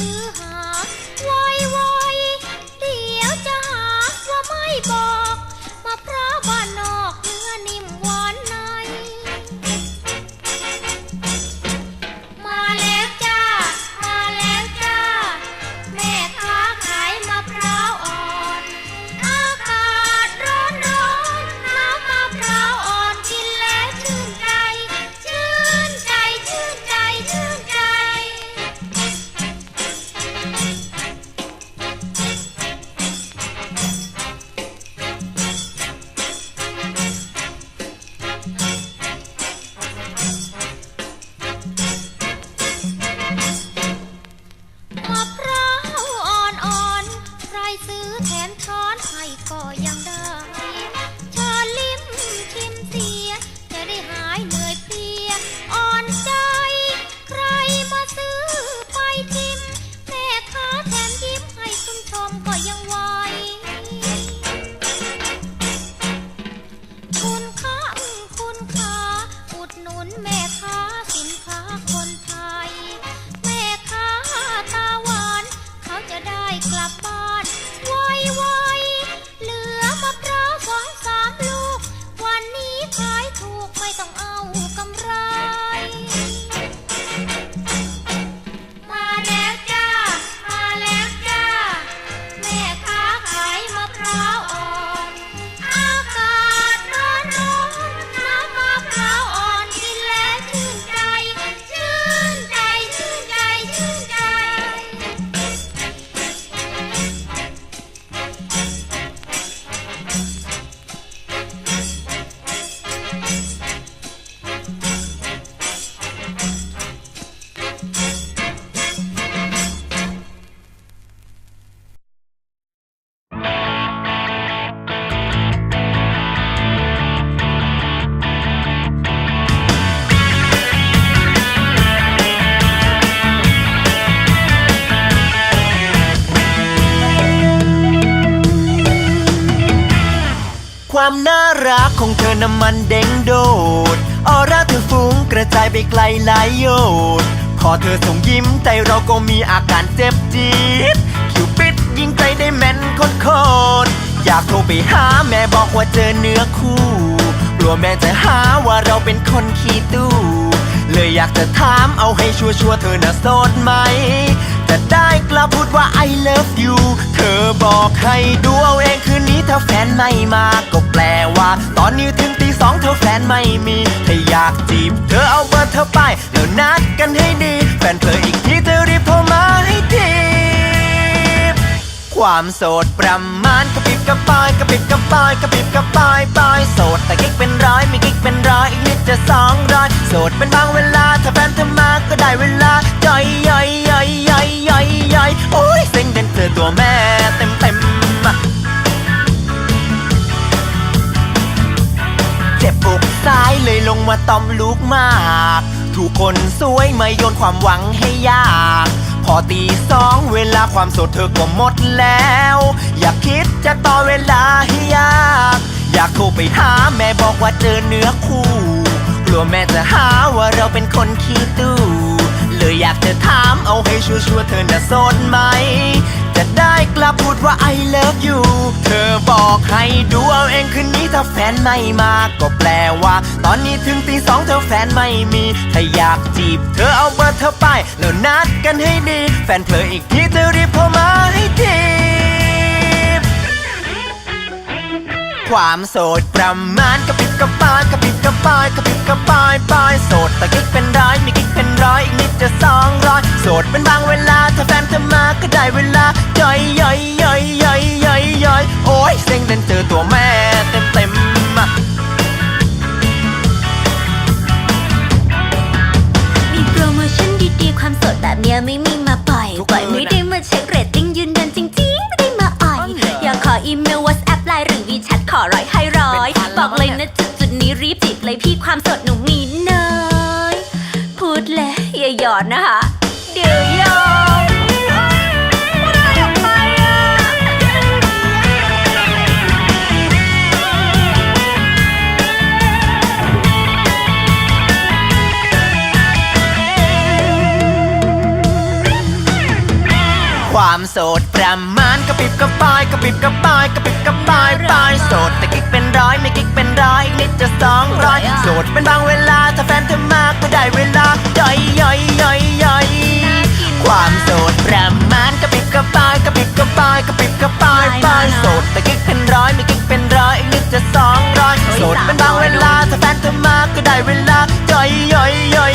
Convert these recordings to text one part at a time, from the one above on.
บม ความน่ารักของเธอน้ำมันเด้งโดด ออร่าเธอฟุ้งกระจายไปไกลหลายโยดพอเธอส่งยิ้มใจเราก็มีอาการเจ็บจี๊ดคิวปิดยิงใจได้แม่นโคตรอยากโทรไปหาแม่บอกว่าเจอเนื้อคู่ กลัวแม่จะหาว่าเราเป็นคนขี้ตู้ เลยอยากจะถามเอาให้ชัวร์ๆเธอน่ะโสดไหม จะได้กล้าพูดว่า I love you เธอบอกให้ดูเอาเองคืนนี้ถ้าแฟนไม่มาก็แปลว่า ตอนนี้ถึงตีสองเธอแฟนไม่มีถ้าอยากจีบ เธอเอาเบอร์เธอไป แล้วนัดกันให้ดี แฟนเธออีกทีเธอรีบโทรมา ความโสดประมาณกระปิบกระปายกระปิบกระปายกระปิบกระปายปายโสดแต่กิ๊กเป็นร้อยมีกิ๊กเป็นร้อยอีกนิดจะสองร้อยโสดเป็นบางเวลาถ้าแฟนเธอมาก็ได้เวลาย่อยย่อยย่อยย่อยย่อยย่อยโอ้ยเซ็งเดินเจอตัวแม่เต็มเต็มเจ็บอกซ้ายเลยลงมาตอมลูกมาก ถูกคนสวยไมาโยนความหวังให้ยาก อตีสองเวลาความสดเธอก็หมดแล้ว อยากคิดจะต่อเวลาให้ยาก อยากโทรไปหาแม่บอกว่าเจอเนื้อคู่ กลัวแม่จะหาว่าเราเป็นคนขี้ตู้ เลยอยากจะถามเอาให้ชัวร์ๆเธอน่ะโสดไหม จะได้กลับพูดว่า I love you เธอบอกให้ดูเอาเองคืนนี้ถ้าแฟนไม่มาก็แปลว่า ตอนนี้ถึงตีสองเธอแฟนไม่มี ถ้าอยากจีบ เธอเอาเบอร์เธอไป แล้วนัดกันให้ดี แฟนเธออีกทีเธอรีบโทรมา ความโสดประมาณกระปิดกระปายกระปิดกระปายกระปิดกระปายปายโสดแต่กิ๊กเป็นร้อยมีกิ๊กเป็นร้อยอีกนิดจะสองร้อยโสดเป็นบางเวลาถ้าแฟนจะมาก็ได้เวลาย่อยย่อยย่อยย่อยย่อยย่อยโอ้ยเซ็งเดินเจอตัวแม่เต็มเต็มมามีโปรโมชั่นดีๆ ความโสดแบบเนี้ยไม่มีมาปล่อยปล่อยไม่ รีบจิบเลยพี่ความสดหนูมีน้อย พูดแล้วอย่าหยอดนะคะ สองร้อยโสดเป็นบางเวลา ถ้าแฟนเธอมากก็ได้เวลาย่อยย่อยย่อยย่อยความโสดประมาณกระปิดกระปายกระปิดกระปายกระปิดกระปายปายโสดแต่กิ๊กเป็นร้อยไม่กิ๊กเป็นร้อยอีกนิดจะสองร้อยโสดเป็นบางเวลา ถ้าแฟนเธอมากก็ได้เวลาย่อยย่อยย่อย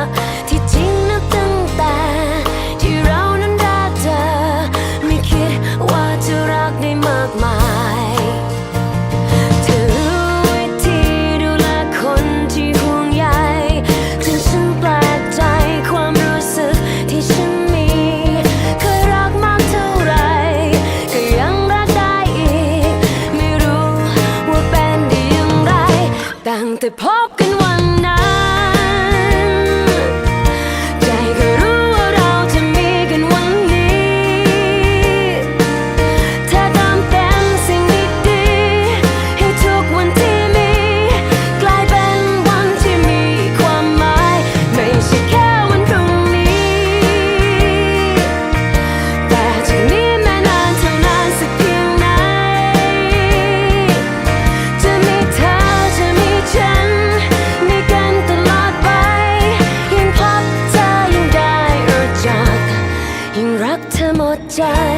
side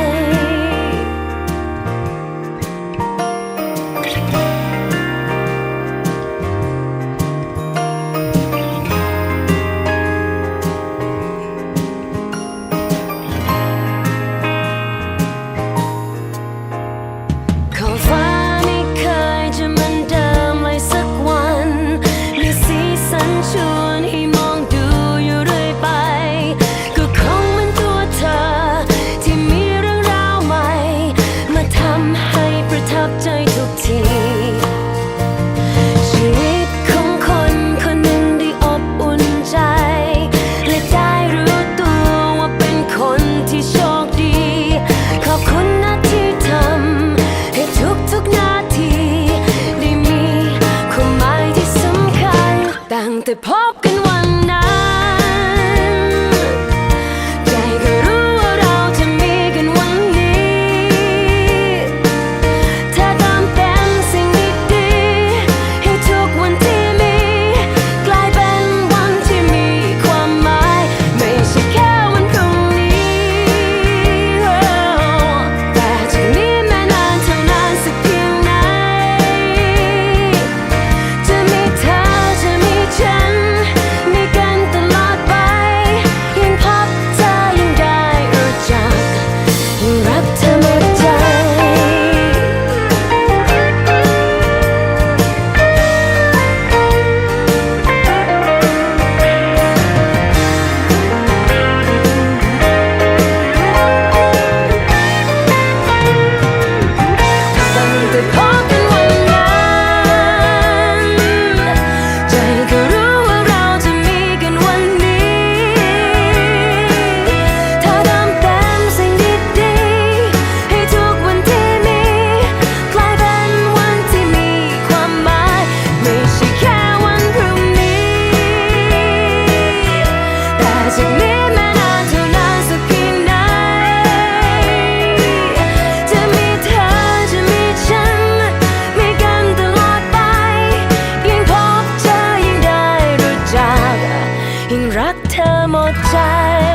more time.